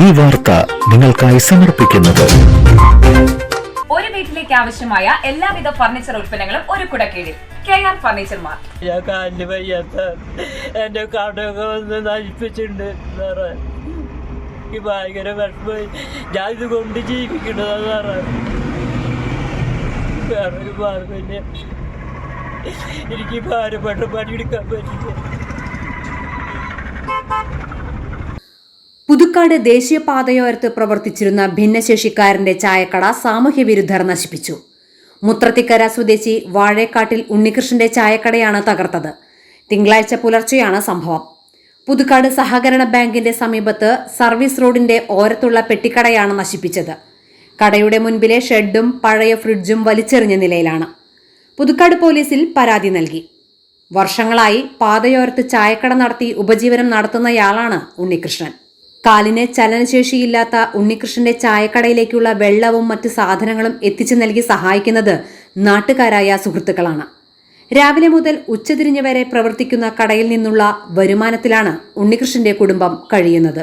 ഈ വാർത്ത നിങ്ങൾക്കായി സമർപ്പിക്കുന്നത്. ഒരു വീട്ടിലേക്ക് ആവശ്യമായ എല്ലാവിധ ഫർണിച്ചർ ഉൽപ്പന്നങ്ങളും ഒരു കുടക്കീഴിൽ. K R furniture mart. ഞാൻ കാലിന് വയ്യാത്ത എന്റെ കടമൊക്കെ വന്ന് നശിപ്പിച്ചിട്ടുണ്ട് സാറേ. എനിക്ക് ഭയങ്കര വിഷമമായി. ഞാൻ ഇത് കൊണ്ട് ജീവിക്കണതാ സാറേ. വേറെ ഒരു മാർഗമില്ല. എനിക്ക് ഭാരപ്പെട്ട പണിയെടുക്കാൻ പറ്റില്ല. പുതുക്കാട് ദേശീയപാതയോരത്ത് പ്രവർത്തിച്ചിരുന്ന ഭിന്നശേഷിക്കാരന്റെ ചായക്കട സാമൂഹ്യവിരുദ്ധർ നശിപ്പിച്ചു. മുത്രത്തിക്കര സ്വദേശി വാഴേക്കാട്ടിൽ ഉണ്ണികൃഷ്ണന്റെ ചായക്കടയാണ് തകർത്തത്. തിങ്കളാഴ്ച പുലർച്ചെയാണ് സംഭവം. പുതുക്കാട് സഹകരണ ബാങ്കിന്റെ സമീപത്ത് സർവീസ് റോഡിന്റെ ഓരത്തുള്ള പെട്ടിക്കടയാണ് നശിപ്പിച്ചത്. കടയുടെ മുൻപിലെ ഷെഡും പഴയ ഫ്രിഡ്ജും വലിച്ചെറിഞ്ഞ നിലയിലാണ്. പുതുക്കാട് പോലീസിൽ പരാതി നൽകി. വർഷങ്ങളായി പാതയോരത്ത് ചായക്കട നടത്തി ഉപജീവനം നടത്തുന്നയാളാണ് ഉണ്ണികൃഷ്ണൻ. കാലിന് ചലനശേഷിയില്ലാത്ത ഉണ്ണികൃഷ്ണന്റെ ചായക്കടയിലേക്കുള്ള വെള്ളവും മറ്റ് സാധനങ്ങളും എത്തിച്ചു നൽകി സഹായിക്കുന്നത് നാട്ടുകാരായ സുഹൃത്തുക്കളാണ്. രാവിലെ മുതൽ ഉച്ചതിരിഞ്ഞ് വരെ പ്രവർത്തിക്കുന്ന കടയിൽ നിന്നുള്ള വരുമാനത്തിലാണ് ഉണ്ണികൃഷ്ണന്റെ കുടുംബം കഴിയുന്നത്.